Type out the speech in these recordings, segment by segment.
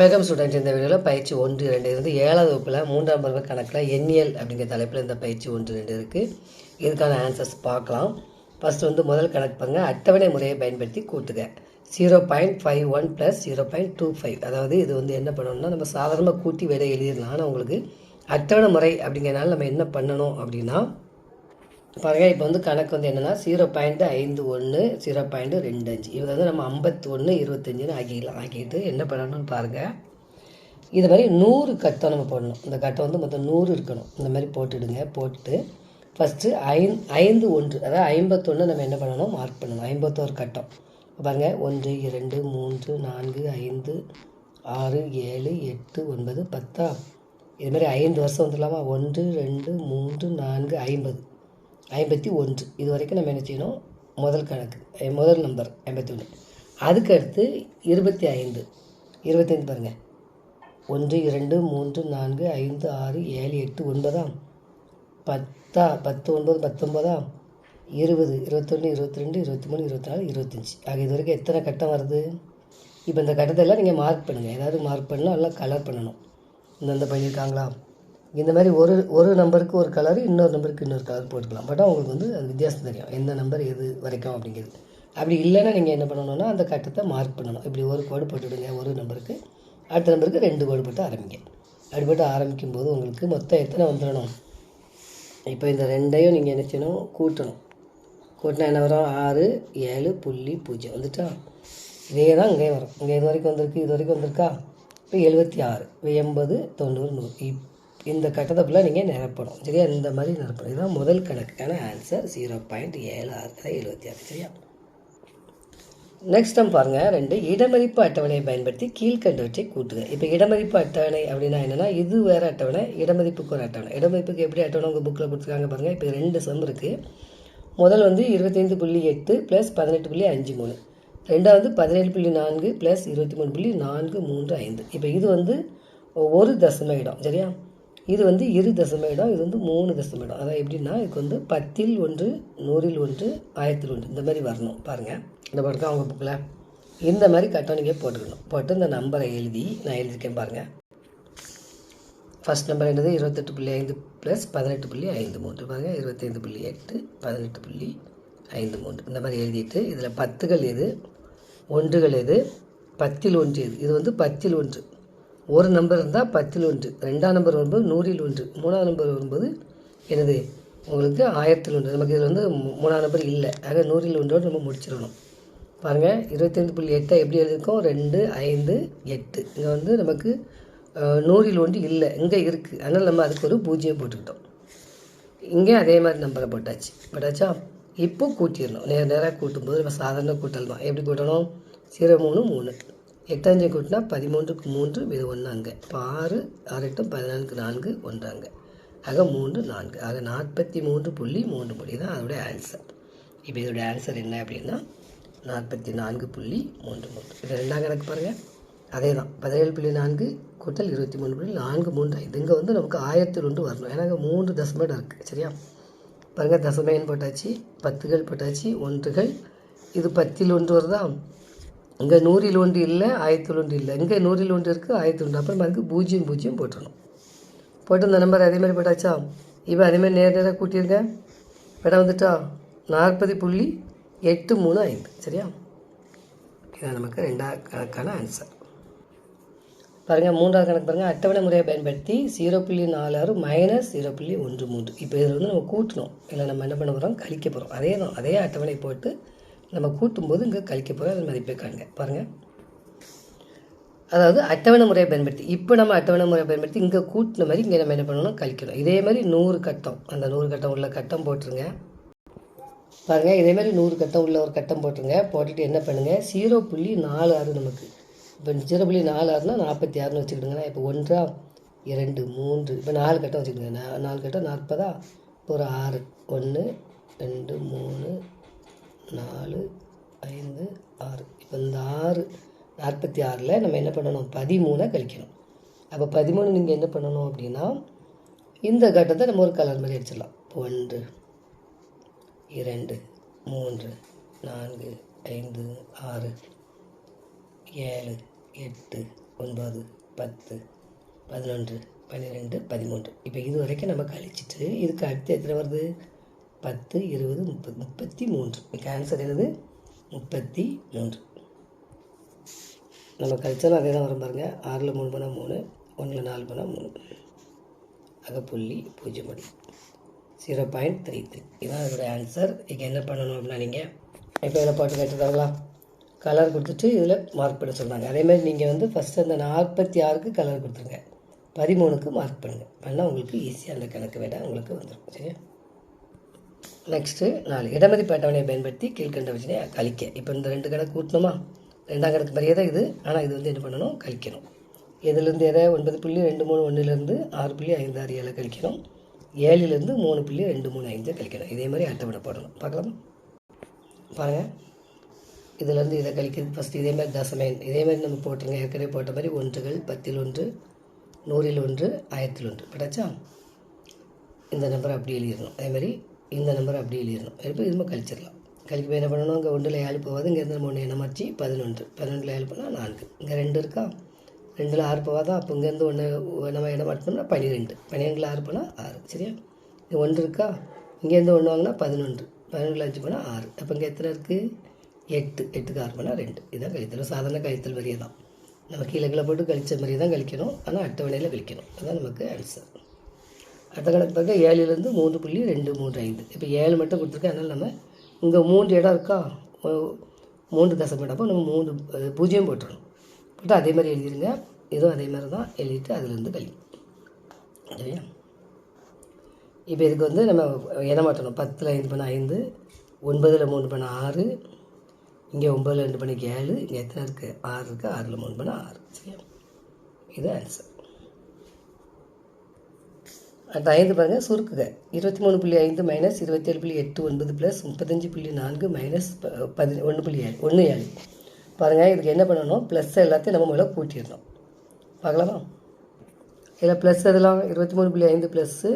Welcome student இந்த வீடியோவில் பயிற்சி ஒன்று ரெண்டு இருந்து ஏழாவது வகுப்பில் மூன்றாம் பருவ கணக்கில் எண்ணியல் அப்படிங்கிற தலைப்பில் இந்த பயிற்சி ஒன்று ரெண்டு இருக்குது இதுக்கான ஆன்சர்ஸ் பார்க்கலாம். ஃபஸ்ட்டு வந்து முதல் கணக்கு பாருங்கள் அட்டவணை முறையை பயன்படுத்தி கூட்டுக. Zero point five one plus zero point two five அதாவது இது வந்து என்ன பண்ணணும்னா நம்ம சாதாரணமாக கூட்டி விட எழுதிடலாம். ஆனால் உங்களுக்கு அட்டவணை முறை அப்படிங்கிறனால நம்ம என்ன பண்ணணும் அப்படின்னா பாருங்கள் இப்போ வந்து கணக்கு வந்து என்னென்னா ஜீரோ பாயிண்ட் ஐந்து ஒன்று ஜீரோ பாயிண்ட் ரெண்டு அஞ்சு. இது வந்து நம்ம ஐம்பத்தி ஒன்று இருபத்தஞ்சுன்னு ஆக்கிக்கலாம் ஆக்கிட்டு என்ன பண்ணணும்னு பாருங்கள் இது மாதிரி நூறு கட்டம் நம்ம போடணும். இந்த கட்டம் வந்து மொத்தம் நூறு இருக்கணும். இந்த மாதிரி போட்டுடுங்க போட்டு ஃபஸ்ட்டு ஐந் ஐந்து ஒன்று அதாவது ஐம்பத்தொன்று நம்ம என்ன பண்ணணும்? மார்க் பண்ணணும். ஐம்பத்தோரு கட்டம். பாருங்கள் ஒன்று இரண்டு மூன்று நான்கு ஐந்து ஆறு ஏழு எட்டு ஒன்பது பத்தா இது மாதிரி ஐந்து வருஷம் வந்துடலாமா? ஒன்று ரெண்டு மூன்று நான்கு ஐம்பது. ஐம்பத்தி ஒன்று. இது வரைக்கும் நம்ம என்ன செய்யணும்? முதல் கணக்கு. முதல் நம்பர் ஐம்பத்தி ஒன்று அதுக்கு அடுத்து இருபத்தி ஐந்து. இருபத்தைந்து பாருங்கள் ஒன்று இரண்டு மூன்று நான்கு ஐந்து ஆறு ஏழு எட்டு ஒன்பதாம். பத்தா பத்து ஒன்பது பத்தொன்பதாம். இருபது இருபத்தொன்று இருபத்தி ரெண்டு இருபத்தி மூணு இருபத்தி நாலு இருபத்தஞ்சி. ஆக இது வரைக்கும் எத்தனை கட்டம் வருது? இப்போ இந்த கட்டத்தெல்லாம் நீங்கள் மார்க் பண்ணுங்கள் ஏதாவது மார்க் பண்ணணும் எல்லாம் கலர் பண்ணணும். இந்தந்த பண்ணியிருக்காங்களா இந்த மாதிரி ஒரு ஒரு நம்பருக்கு ஒரு கலர் இன்னொரு நம்பருக்கு இன்னொரு கலர் போட்டுக்கலாம். பட் அவங்களுக்கு வந்து அது வித்தியாசம் தெரியும். எந்த நம்பர் எது வரைக்கும் அப்படிங்கிறது. அப்படி இல்லைன்னா நீங்கள் என்ன பண்ணணும்னா அந்த கட்டத்தை மார்க் பண்ணணும். இப்படி ஒரு கோடு போட்டுவிடுங்க ஒரு நம்பருக்கு. அடுத்த நம்பருக்கு ரெண்டு கோடு போட்டு ஆரம்பிங்க. அப்படி போட்டு ஆரம்பிக்கும் போது உங்களுக்கு மொத்தம் எத்தனை வந்துடணும்? இப்போ இந்த ரெண்டையும் நீங்கள் என்ன செய்யணும்? கூட்டணும். கூட்டினா என்ன வரும்? ஆறு ஏழு புள்ளி பூஜ்ஜியம். வந்துட்டா? இதே தான் இங்கே வரும். இங்கே இது வரைக்கும் வந்திருக்கு இது வரைக்கும் வந்திருக்கா? இப்போ எழுபத்தி ஆறு. எண்பது தொண்ணூறு நூறு. இப் இந்த கட்டத்தை ஃபுல்லாக நீங்கள் நிரப்பணும் சரியா? இந்த மாதிரி நிரப்பணும். இதுதான் முதல் கணக்குக்கான ஆன்சர் ஜீரோ பாயிண்ட் ஏழு ஆறு அதாவது எழுபத்தி ஆறு சரியா? நெக்ஸ்ட் டைம் பாருங்கள் ரெண்டு இடமதிப்பு அட்டவணையை பயன்படுத்தி கீழ்கண்டவற்றை கூட்டுக. இப்போ இடமதிப்பு அட்டவணை அப்படின்னா என்னென்னா இது வேறு அட்டவணை இடமதிப்புக்கு ஒரு அட்டவணை. இடமதிப்புக்கு எப்படி அட்டவணை உங்கள் புக்கில் கொடுத்துருக்காங்க பாருங்கள் இப்போ ரெண்டு சம் இருக்குது முதல் வந்து இருபத்தைந்து புள்ளி எட்டு ப்ளஸ் பதினெட்டு புள்ளி அஞ்சு மூணு. ரெண்டாவது பதினேழு புள்ளி நான்கு ப்ளஸ் இருபத்தி மூணு புள்ளி நான்கு மூன்று ஐந்து. இப்போ இது வந்து ஒரு தசம இடம் சரியா? இது வந்து இரு தசம இடம் இது வந்து மூணு தசம இடம் அதாவது எப்படின்னா இதுக்கு வந்து பத்தில் ஒன்று நூறில் ஒன்று ஆயிரத்தில் ஒன்று. இந்த மாதிரி வரணும். பாருங்கள் இந்த படத்தை அவங்க புக்கில். இந்த மாதிரி கட்டம் நீங்கள் போட்டுக்கணும். போட்டு இந்த நம்பரை எழுதி நான் எழுதியிருக்கேன் பாருங்கள் ஃபஸ்ட் நம்பர் என்னது? இருபத்தெட்டு புள்ளி ஐந்து ப்ளஸ் பதினெட்டு புள்ளி ஐந்து மூன்று. பாருங்க. இருபத்தைந்து புள்ளி எட்டு பதினெட்டு புள்ளி ஐந்து மூன்று. இந்த மாதிரி எழுதிட்டு இதில் பத்துகள் எது? ஒன்றுகள் எது? பத்தில் ஒன்று எது? இது வந்து பத்தில் ஒன்று. ஒரு நம்பர் இருந்தால் பத்தில் ஒன்று ரெண்டாம் நம்பர் வரும்போது நூறில் ஒன்று மூணாம் நம்பர் வரும்போது எனது உங்களுக்கு ஆயிரத்தில் ஒன்று. நமக்கு இதில் வந்து மூணாம் நம்பர் இல்லை. ஆக நூறில் ஒன்றோடு நம்ம முடிச்சிடணும். பாருங்கள் இருபத்தைந்து புள்ளி எட்டை எப்படி எழுதியிருக்கோம்? ரெண்டு ஐந்து எட்டு. இங்கே வந்து நமக்கு நூறில் ஒன்று இல்லை. இங்கே இருக்குது அதனால் நம்ம அதுக்கு ஒரு பூஜ்ஜியம் போட்டுக்கிட்டோம். இங்கே அதே மாதிரி நம்பரை போட்டாச்சு. போட்டாச்சா? இப்போ கூட்டிடணும். நேர நேராக கூட்டும்போது நம்ம சாதாரண கூட்டல் தான். எப்படி கூட்டணும்? ஜீரோ மூணு மூணு. எட்டஞ்சு கூட்டினா பதிமூன்றுக்கு மூன்று இது ஒன்றாங்க இப்போ ஆறு ஆறு எட்டும் பதினான்கு நான்கு ஒன்று அங்கே ஆக மூன்று நான்கு. ஆக நாற்பத்தி மூன்று புள்ளி மூன்று புள்ளி. தான் அதோடைய ஆன்சர் இப்போ இதோடைய ஆன்சர் என்ன அப்படின்னா நாற்பத்தி நான்கு புள்ளி மூன்று மூன்று. இது ரெண்டாம் கணக்கு பாருங்கள் அதே தான் பதினேழு புள்ளி நான்கு கூட்டல் இருபத்தி மூணு புள்ளி நான்கு மூன்று. ஐந்து இங்கே வந்து நமக்கு ஆயிரத்தி ரெண்டு வரணும். ஏன்னா மூன்று தசமேடம் இருக்குது சரியா? பாருங்கள் தசமேன்னு போட்டாச்சு பத்துகள் போட்டாச்சு ஒன்றுகள். இது பத்தில் ஒன்று வருதா? இங்கே நூறில் ஒன்று இல்லை ஆயிரத்தில் ஒன்று இல்லை. இங்கே நூறில் ஒன்று இருக்குது ஆயிரத்தி ஒன்று. அப்புறம் அதுக்கு பூஜ்ஜியம் பூஜ்ஜியம் போட்டுடணும் போட்டு இந்த நம்பர் அதே மாதிரி போட்டாச்சா? இப்போ அதேமாதிரி நேர நேராக கூட்டியிருக்கேன் இடம் வந்துட்டா? நாற்பது புள்ளி எட்டு மூணு ஐந்து. சரியா? இதான் நமக்கு ரெண்டாவது கணக்கான ஆன்சர் பாருங்கள் மூன்றாவது கணக்கு பாருங்கள் அட்டவணை முறையை பயன்படுத்தி ஜீரோ புள்ளி நாலு ஆறு மைனஸ் ஜீரோ புள்ளி ஒன்று மூன்று. இப்போ இதில் வந்து நம்ம கூட்டணும். இல்லை நம்ம என்ன பண்ண போகிறோம் கழிக்க போகிறோம் அதே தான் அதே அட்டவணை போட்டு நம்ம கூட்டும்போது இங்கே கழிக்க போகிற அது மதிப்பை காண்க. பாருங்கள் அதாவது அட்டவணை முறையை பயன்படுத்தி இப்போ நம்ம அட்டவணை முறையை பயன்படுத்தி இங்கே கூட்டின மாதிரி இங்கே நம்ம என்ன பண்ணணும்? கழிக்கணும். இதே மாதிரி நூறு கட்டம் அந்த நூறு கட்டம் உள்ள கட்டம் போட்டுருங்க. பாருங்கள் இதே மாதிரி நூறு கட்டம் உள்ள ஒரு கட்டம் போட்டுருங்க. போட்டுட்டு என்ன பண்ணுங்கள் ஜீரோ புள்ளி நாலு ஆறு நமக்கு. இப்போ ஜீரோ புள்ளி நாலு ஆறுனா நாற்பத்தி ஆறுன்னு வச்சுக்கிடுங்களேன் இப்போ ஒன்றா இரண்டு மூன்று இப்போ நாலு கட்டம் வச்சுக்கிடுங்க. நாலு கட்டம் நாற்பதா? இப்போ ஒரு ஆறு ஒன்று ரெண்டு மூணு நாலு ஐந்து ஆறு. இப்போ இந்த ஆறு நாற்பத்தி ஆறில் நம்ம என்ன பண்ணணும்? பதிமூணை கழிக்கணும். அப்போ பதிமூணு நீங்கள் என்ன பண்ணணும் அப்படின்னா இந்த கட்டத்தை நம்ம ஒரு கலர் மாதிரி அடிச்சிடலாம். ஒன்று இரண்டு மூன்று நான்கு ஐந்து ஆறு ஏழு எட்டு ஒன்பது பத்து பதினொன்று பன்னிரெண்டு பதிமூன்று. இப்போ இது வரைக்கும் நம்ம கழிச்சிட்டு இதுக்கு அடுத்து எத்தனை வருது? பத்து இருபது முப்பது முப்பத்தி மூன்று. இதுக்கு ஆன்சர் என்னது? முப்பத்தி மூன்று. நம்ம கழிச்சாலும் அதே தான் வரும் பாருங்கள் ஆறில் மூணு பண்ணால் மூணு ஒன்றில் நாலு பண்ணால் மூணு. அகப்புள்ளி புள்ளி பூஜ்ஜியம் படி. ஜீரோ பாயிண்ட் த்ரீ த்ரீ இதான் அதோட ஆன்சர் இதுக்கு என்ன பண்ணணும் அப்படின்னா நீங்கள் இப்போ இதில் பாட்டு கேட்டுருக்காங்களா கலர் கொடுத்துட்டு இதில் மார்க் பண்ண சொன்னாங்க அதேமாதிரி நீங்கள் வந்து ஃபஸ்ட்டு அந்த நாற்பத்தி ஆறுக்கு கலர் கொடுத்துருங்க. பதிமூணுக்கு மார்க் பண்ணுங்கள் பண்ணால் உங்களுக்கு ஈஸியாக அந்த கணக்கு விட உங்களுக்கு வந்துடும் சரியா? நெக்ஸ்ட்டு நாலு இடமதிப்பு அட்டவணையை பயன்படுத்தி கீழ்கண்ட வச்சுனே கழிக்க. இப்போ இந்த ரெண்டு கணக்கு கூட்டணுமா? ரெண்டாம் கணக்கு மாதிரியே தான் இது. ஆனால் இது வந்து என்ன பண்ணணும்? கழிக்கணும். இதுலேருந்து எதை? ஒன்பது புள்ளி ரெண்டு மூணு ஒன்றுலேருந்து ஆறு புள்ளி ஐந்து ஆறு ஏழை கழிக்கணும். ஏழுலேருந்து மூணு புள்ளி ரெண்டு மூணு ஐந்து கழிக்கணும். இதே மாதிரி அட்டவணை போடணும். பார்க்கலாமா. பாருங்கள் இதுலேருந்து இதை கழிக்கிறது ஃபஸ்ட்டு இதே மாதிரி தசமேன் இதே மாதிரி நம்ம போட்டுருங்க. ஏற்கனவே போட்ட மாதிரி ஒன்றுகள் பத்தில் ஒன்று நூறில் ஒன்று ஆயிரத்தில் ஒன்று. பட்டாச்சா இந்த நம்பர் அப்படி எழுதிடணும். அதே மாதிரி இந்த நம்பர் அப்படி எழுதிடணும் இப்போ இதுமாதிரி கழிச்சிடலாம். கழிக்க என்ன பண்ணணும்? இங்கே ஒன்றில் ஏழு போகாது. இங்கேருந்து நம்ம ஒன்று எண்ணமாச்சு பதினொன்று. பதினொன்றில் ஏழு போனால் நான்கு. இங்கே ரெண்டு இருக்கா? ரெண்டில் ஆறு போவாதா அப்போ இங்கேருந்து ஒன்று நம்ம இடம் மாட்டோம்னா பன்னிரெண்டு பன்னிரெண்டில் ஆறு போனால் ஆறு. சரியா? இது ஒன்று இருக்கா? இங்கேருந்து ஒன்று வாங்கினா பதினொன்று. பதினொன்றில் அஞ்சு போனால் ஆறு. அப்போ இங்கே எத்தனை இருக்குது எட்டு. எட்டுக்கு ஆறு போனால் ரெண்டு. இதுதான் கழித்தல். சாதாரண கழித்தல் வரியை தான் நம்ம கீழே கீழே போட்டு கழித்த மாதிரியே தான் கழிக்கணும். ஆனால் அட்டவணையில் கழிக்கணும். அதுதான் நமக்கு ஆன்சர் அடுத்த கணக்கு பார்த்தா ஏழுலேருந்து மூன்று புள்ளி ரெண்டு மூன்று ஐந்து. இப்போ ஏழு மட்டும் கொடுத்துருக்கேன். அதனால் நம்ம இங்கே மூன்று இடம் இருக்கா? மூன்று தசம் இடம். அப்போ நம்ம மூணு பூஜ்ஜியம் போட்டுறணும். போட்டு அதே மாதிரி எழுதிடுங்க இதுவும் அதே மாதிரி தான். எழுதிட்டு அதுலேருந்து கழிவு சரியா? இப்போ இதுக்கு வந்து நம்ம இடம் மாற்றணும்? பத்தில் ஐந்து பண்ண ஐந்து ஒன்பதில் மூணு பண்ண ஆறு இங்கே ஒம்பதில் ரெண்டு மணிக்கு ஏழு இங்கே எத்தனை இருக்குது ஆறு இருக்குது ஆறில் மூணு பண்ண ஆறு. சரியா? இது ஆன்சர் அடுத்த ஐந்து பாருங்கள் சுருக்குக. இருபத்தி மூணு புள்ளி ஐந்து மைனஸ் இருபத்தேழு புள்ளி எட்டு ஒன்பது ப்ளஸ் முப்பத்தஞ்சு புள்ளி நான்கு மைனஸ் பதி ஒன்று புள்ளி ஏழு ஒன்று ஏழு. பாருங்கள் இதுக்கு என்ன பண்ணணும்? ப்ளஸ் எல்லாத்தையும் நம்ம முதல்ல கூட்டிடணும். பார்க்கலாமா? இதில் ப்ளஸ் எதெல்லாம்? இருபத்தி மூணு புள்ளி ஐந்து ப்ளஸ்ஸு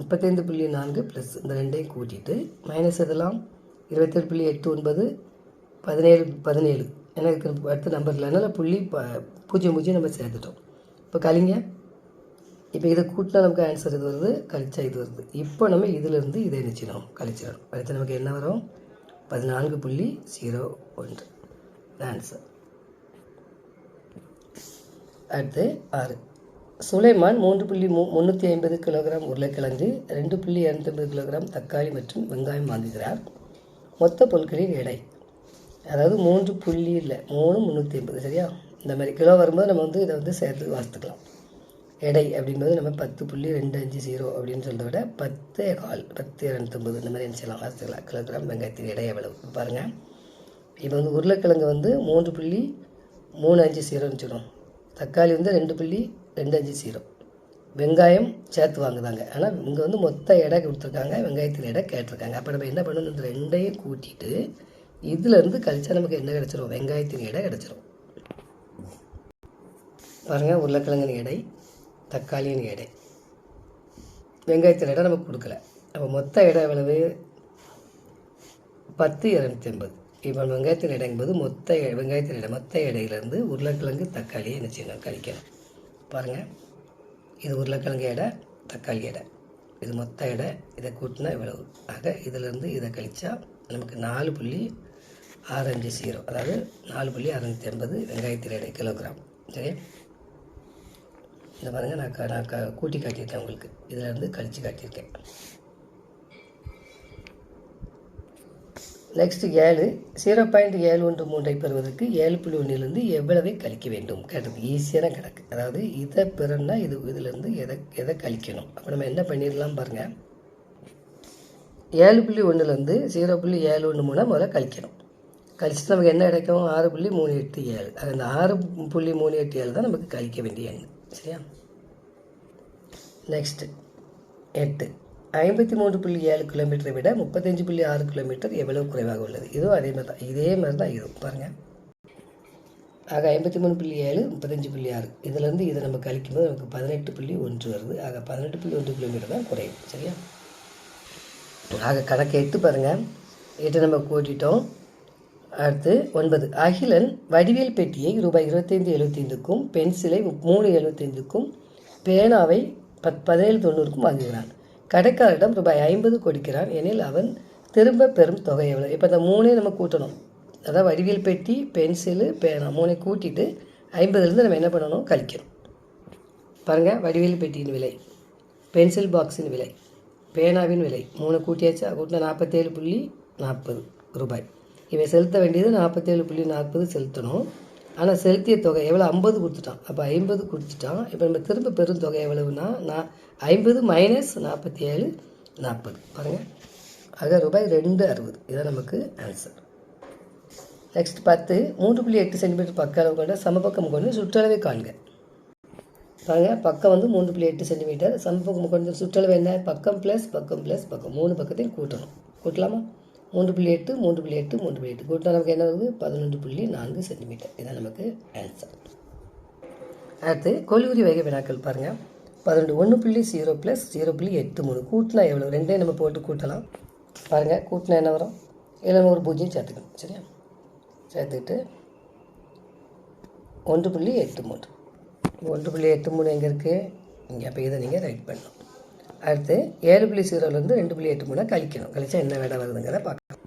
முப்பத்தைந்து புள்ளி நான்கு ப்ளஸ் இந்த ரெண்டையும் கூட்டிட்டு மைனஸ் எதெல்லாம்? இருபத்தேழு புள்ளி எட்டு ஒன்பது பதினேழு பதினேழு. ஏன்னா இதுக்கு அடுத்த நம்பர் இல்லை அதனால் புள்ளி ப பூஜ்ஜியம் பூஜ்ஜியம் நம்ம சேர்த்துட்டோம். இப்போ கலிங்க இப்போ இதை கூட்டினா நமக்கு ஆன்சர் இது வருது கழிச்சா இது வருது. இப்போ நம்ம இதிலிருந்து இதை நிச்சயம் கழிச்சிடணும். கழிச்சா நமக்கு என்ன வரும்? பதினான்கு புள்ளி ஜீரோ ஒன்று. ஆன்சர் அடுத்து ஆறு. சுலைமான் மூன்று புள்ளி மூ முந்நூற்றி ஐம்பது கிலோகிராம் உருளைக்கிழங்கு ரெண்டு புள்ளி இரநூத்தம்பது கிலோகிராம் தக்காளி மற்றும் வெங்காயம் வாங்குகிறார். மொத்த பொருட்களின் எடை. அதாவது மூன்று புள்ளி இல்லை மூணு முந்நூற்றி ஐம்பது சரியா? இந்த மாதிரி கிலோ வரும்போது நம்ம வந்து இதை வந்து சேர்த்து வாசித்துக்கலாம். எடை அப்படிங்கிறது நம்ம பத்து புள்ளி ரெண்டு அஞ்சு ஜீரோ அப்படின்னு சொல்கிறத விட பத்து கால் பத்து இரநூத்தம்பது இந்த மாதிரி என்ன செய்யலாம் வாசித்துக்கலாம் கிலோகிராம் வெங்காயத்தின் எடை எவ்வளவு? பாருங்கள் இப்போ வந்து உருளைக்கிழங்கு வந்து மூன்று புள்ளி மூணு அஞ்சு ஜீரோன்னு சொல்லுவோம் தக்காளி வந்து ரெண்டு புள்ளி ரெண்டு அஞ்சு ஜீரோ வெங்காயம் சேர்த்து வாங்குதாங்க. ஆனால் இங்கே வந்து மொத்த எடை கொடுத்துருக்காங்க வெங்காயத்தின் எடை கேட்டிருக்காங்க. அப்போ நம்ம என்ன பண்ணணும்? இந்த ரெண்டையும் கூட்டிட்டு இதுலேருந்து கழிச்சா நமக்கு என்ன கிடச்சிரும்? வெங்காயத்தின் எடை கிடச்சிரும். பாருங்கள் உருளைக்கிழங்கின் எடை. தக்காளியின் எடை. வெங்காயத்தின் எடை நமக்கு கொடுக்கல. அப்போ மொத்த எடை எவ்வளவு? பத்து இரநூத்தி ஐம்பது இப்போ வெங்காயத்தின் எடை மொத்த எ- வெங்காயத்தின் எடை மொத்த எடையிலேருந்து உருளைக்கிழங்கு தக்காளியை என்ன செய்யணும் கழிக்கணும். பாருங்கள் இது உருளைக்கிழங்கு எடை தக்காளி எடை. இது மொத்த எடை இதை கூட்டினா இவ்வளவு. ஆக இதிலேருந்து இதை கழித்தா நமக்கு நாலு புள்ளி ஆறு அஞ்சு ஜீரோ அதாவது நாலு புள்ளி அறநூற்றி ஐம்பது வெங்காயத்தின் எடை கிலோகிராம். சரி இதை பாருங்கள் நான் க- நான் க கூட்டி காட்டியிருக்கேன் உங்களுக்கு. இதிலேருந்து கழித்து காட்டியிருக்கேன். நெக்ஸ்ட்டு ஏழு ஜீரோ பாயிண்ட் ஏழு ஒன்று மூன்றை பெறுவதற்கு ஏழு புள்ளி ஒன்றிலிருந்து எவ்வளவை கழிக்க வேண்டும்? கேட்டது ஈஸியான கணக்கு. அதாவது இதை பெறணும்னா இது இதிலேருந்து எதை எதை கழிக்கணும்? அப்போ நம்ம என்ன பண்ணிடலாம் பாருங்கள் ஏழு புள்ளி ஒன்றுலேருந்து ஜீரோ புள்ளி ஏழு ஒன்று மூணாக முதல்ல கழிக்கணும். கழிச்சுட்டு நமக்கு என்ன கிடைக்கும்? ஆறு புள்ளி மூணு எட்டு ஏழு. அது அந்த ஆறு புள்ளி மூணு எட்டு ஏழு தான் நமக்கு கழிக்க வேண்டிய எண்ணு. சரியா? நெக்ஸ்ட்டு எட்டு. ஐம்பத்தி மூன்று புள்ளி ஏழு கிலோமீட்டரை விட முப்பத்தஞ்சு புள்ளி ஆறு கிலோமீட்டர் எவ்வளவு குறைவாக உள்ளது? இதுவும் அதே மாதிரி தான் இதே மாதிரி தான் இதுவும் பாருங்கள் ஆக ஐம்பத்தி மூணு புள்ளி ஏழு முப்பத்தஞ்சு புள்ளி ஆறு. இதுலேருந்து இதை நம்ம கழிக்கும்போது நமக்கு பதினெட்டு புள்ளி ஒன்று வருது. ஆக பதினெட்டு புள்ளி ஒன்று கிலோமீட்டர் தான் குறையும். சரியா? ஆக கணக்கு எட்டு பாருங்கள் எட்டு நம்ம கூட்டிட்டோம். அடுத்து ஒன்பது. அகிலன் வடிவேல் பெட்டியை ரூபாய் இருபத்தைந்து எழுபத்தைந்துக்கும் பென்சிலை மூணு எழுபத்தைந்துக்கும் பேனாவை பத் பதினேழு தொண்ணூறுக்கும் வாங்குகிறான். கடைக்காரரிடம் ரூபாய் ஐம்பது கொடுக்கிறான் எனில் அவன் திரும்ப பெறும் தொகை எவ்வளோ இப்போ அந்த மூணையும் நம்ம கூட்டணும். அதாவது வடிவியல் பெட்டி பென்சிலு பேனா மூணை கூட்டிட்டு ஐம்பதுலேருந்து நம்ம என்ன பண்ணணும்? கழிக்கணும். பாருங்கள் வடிவியல் பெட்டியின் விலை பென்சில் பாக்ஸின் விலை பேனாவின் விலை. மூணு கூட்டியாச்சா? கூட்டினா நாற்பத்தேழு புள்ளி நாற்பது ரூபாய். இவன் செலுத்த வேண்டியது நாற்பத்தேழு புள்ளி நாற்பது செலுத்தணும். ஆனால் செலுத்திய தொகை எவ்வளோ ஐம்பது கொடுத்துட்டான். அப்போ ஐம்பது கொடுத்துட்டான். இப்போ நம்ம திரும்ப பெரும் தொகை எவ்வளவுனா நான் ஐம்பது மைனஸ் நாற்பத்தி ஏழு நாற்பது. பாருங்கள் ஆக ரூபாய் ரெண்டு அறுபது. இதான் நமக்கு ஆன்சர் நெக்ஸ்ட் பத்து மூன்று புள்ளி எட்டு சென்டிமீட்டர் பக்க அளவு கொண்ட சமபக்கம் கொண்டு சுற்றளவை காண்க. பாருங்கள் பக்கம் வந்து மூன்று புள்ளி எட்டு சென்டிமீட்டர் சமபக்கம் கொண்டு சுற்றளவு என்ன? பக்கம் ப்ளஸ் பக்கம் ப்ளஸ் பக்கம். மூணு பக்கத்தையும் கூட்டணும். கூட்டலாமா? மூன்று புள்ளி எட்டு மூன்று புள்ளி எட்டு மூன்று புள்ளி எட்டு. கூட்டினா நமக்கு என்ன வருது? பதினொன்று புள்ளி நான்கு சென்டிமீட்டர். இதான் நமக்கு ஆன்சர் அடுத்து கொலிவுரி வகை வினாக்கள் பாருங்கள் பதினொன்று ஒன்று புள்ளி ஜீரோ ப்ளஸ் ஜீரோ புள்ளி எட்டு மூணு. கூட்டினா எவ்வளோ ரெண்டே நம்ம போட்டு கூட்டலாம். பாருங்கள் கூட்டினா என்ன வரும்? இதில் ஒரு பூஜ்ஜியம் சேர்த்துக்கணும். சரியா? சேர்த்துக்கிட்டு ஒன்று புள்ளி எட்டு மூணு ஒன்று புள்ளி எட்டு மூணு எங்கே இருக்குது இங்கே அப்போ இதை நீங்கள் ரைட் பண்ணணும். அடுத்து ஏழு புள்ளி ஜீரோலேருந்து ரெண்டு புள்ளி எட்டு மூணை கழிக்கணும். கழிச்சா என்ன விட வருதுங்கிறத பார்க்கலாம்.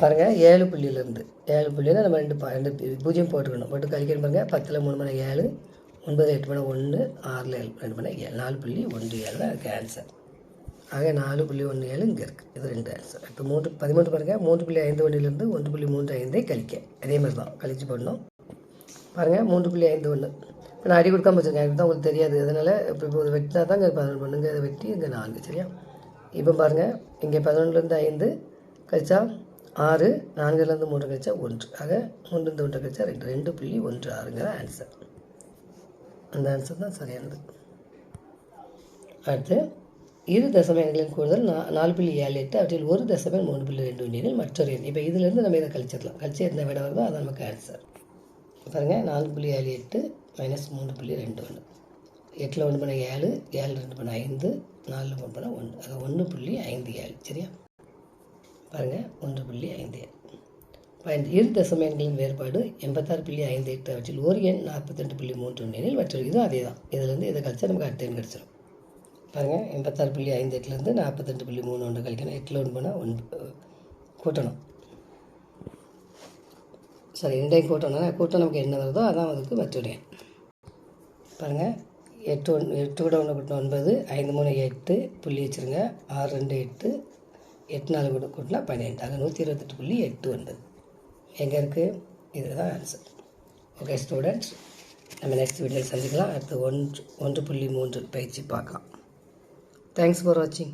பாருங்கள் ஏழு புள்ளியிலேருந்து. ஏழு புள்ளியில் நம்ம ரெண்டு ப- ரெண்டு பூஜ்ஜியம் போட்டுக்கணும். போட்டு கழிக்கணும் பாருங்கள் பத்தில் மூணு மணி ஏழு ஒன்பது எட்டு மணி ஒன்று ஆறில் ஏழு ரெண்டு மணி ஏழு. நாலு புள்ளி ஒன்று ஏழு. தான் அதுக்கு ஆன்சர் ஆக நாலு புள்ளி ஒன்று ஏழு இங்கே இருக்குது இது ரெண்டு ஆன்சர் இப்போ மூன்று பதிமூன்று பாருங்கள் மூன்று புள்ளி ஐந்து ஒன்றிலிருந்து ஒன்று புள்ளி மூன்று ஐந்தை கழிக்க. அதே மாதிரி தான் கழித்து போடணும். பாருங்கள் மூன்று புள்ளி ஐந்து ஒன்று இப்போ நான் அடி கொடுக்காம வச்சுருக்கேன். எனக்கு தான் உங்களுக்கு தெரியாது. அதனால் இப்போ இப்போ வெட்டினா தான் இங்கே பதினொன்று பண்ணுங்க. இதை வெட்டி இங்கே நான்கு சரியா? இப்போ பாருங்கள் இங்கே பதினொன்றுலேருந்து ஐந்து கழிச்சா ஆறு நான்குலேருந்து மூன்று கழிச்சா ஒன்று. ஆக மூன்றுலேருந்து ஒன்று கழிச்சா ரெண்டு. ரெண்டு புள்ளி ஒன்று ஆறுங்கிற ஆன்சர் அந்த ஆன்சர் தான் சரியானது. அடுத்து இரு தசம எண்களின் கூடுதல் நா நாலு புள்ளி ஏழு எட்டு அவற்றில் ஒரு தசம மூணு புள்ளி ரெண்டு எண்ணில் மற்றொரு எண். இப்போ இதிலேருந்து நம்ம இதை கழிச்சிடலாம். கழிச்சு எந்த விட வருதோ அதான் நமக்கு ஆன்சர் பாருங்கள் நாலு புள்ளி ஏழு எட்டு மைனஸ் மூணு புள்ளி ரெண்டு ஒன்று. எட்டில் ஒன்று பண்ண ஏழு ஏழு ரெண்டு பண்ண ஐந்து நாலில் மூணு பண்ண ஒன்று. அது ஒன்று புள்ளி ஐந்து ஏழு சரியா? பாருங்கள் ஒன்று புள்ளி ஐந்து ஏழு. பயன் இரு தசமங்களின் வேறுபாடு எண்பத்தாறு புள்ளி ஐந்து எட்டு அவற்றில் ஒரு எண் நாற்பத்தெண்டு புள்ளி மூன்று எண்ணில் மற்றொரு இதுவும் அதே தான் இதுலேருந்து இதை கழிச்சா நமக்கு அடுத்த எண் கிடச்சிடும் பாருங்கள் எண்பத்தாறு புள்ளி ஐந்து எட்டுலேருந்து நாற்பத்தெண்டு புள்ளி மூணு ஒன்று கழிக்கணும். எட்டில் ஒன்று பண்ணால் ஒன்று கூட்டணும். சரி ரெண்டையும் கூட்டணும். கூட்டம் நமக்கு என்ன வருதோ அதான் அதுக்கு மற்றொரு எண். பாருங்கள் எட்டு ஒன்று எட்டு கூட ஒன்று கூட்டினா ஒன்பது ஐந்து மூணு எட்டு புள்ளி வச்சுருங்க. ஆறு ரெண்டு எட்டு. எட்டு நாலு கூட கூட்டினா பன்னெண்டு அது நூற்றி இருபத்தெட்டு புள்ளி எட்டு ஒன்பது. எங்கே இருக்குது இதுதான் ஆன்சர் ஓகே ஸ்டூடெண்ட்ஸ் நம்ம நெக்ஸ்ட் வீடியோவில் சந்திக்கலாம். அடுத்து ஒன்று ஒன்று புள்ளி மூன்று பயிற்சி பார்க்கலாம். தேங்க்ஸ் ஃபார் வாட்சிங்